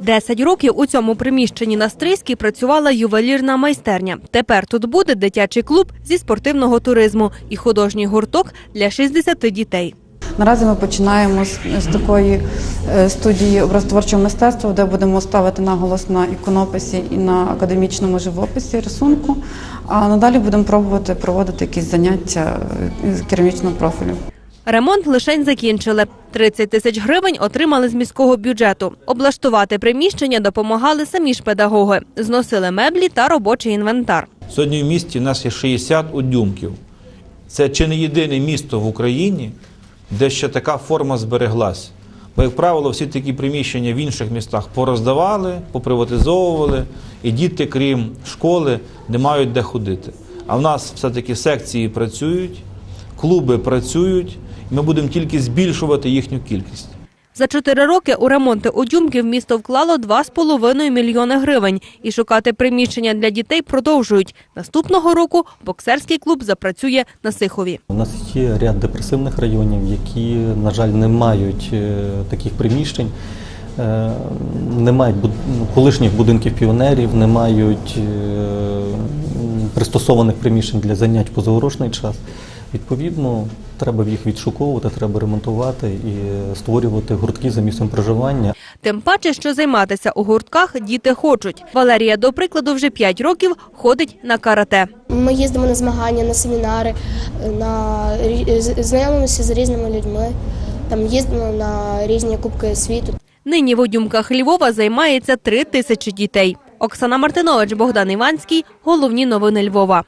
Десять років у цьому приміщенні на Стрийській працювала ювелірна майстерня. Тепер тут буде дитячий клуб зі спортивного туризму і художній гурток для 60 дітей. Наразі ми починаємо з, такої е, студії образотворчого мистецтва, де будемо ставити наголос на іконописі і на академічному живописі рисунку. А надалі будемо пробувати проводити якісь заняття е, керамічного профілю. Ремонт лишень закінчили. 30 тисяч гривень отримали з міського бюджету. Облаштувати приміщення допомагали самі ж педагоги. Зносили меблі та робочий інвентар. Сьогодні в місті в нас є 60 удюмків. Це чи не єдине місто в Україні, де ще така форма збереглась. Бо, як правило, всі такі приміщення в інших містах пороздавали, поприватизовували, і діти, крім школи, не мають де ходити. А в нас все-таки секції працюють, клуби працюють, ми будемо тільки збільшувати їхню кількість. За чотири роки у ремонти удюмків місто вклало 2,5 мільйони гривень. І шукати приміщення для дітей продовжують. Наступного року боксерський клуб запрацює на Сихові. У нас є ряд депресивних районів, які, на жаль, не мають е, таких приміщень, е, не мають ну, колишніх будинків піонерів, не мають е, пристосованих приміщень для занять позаурочний час. Відповідно, треба їх відшуковувати, треба ремонтувати і створювати гуртки за місцем проживання. Тим паче, що займатися у гуртках діти хочуть. Валерія, до прикладу, вже 5 років ходить на карате. Ми їздимо на змагання, на семінари, на з- знайомимося з різними людьми. Там їздимо на різні кубки світу. Нині в удюмках Львова займається 3 тисячі дітей. Оксана Мартинович, Богдан Іванський. Головні новини Львова.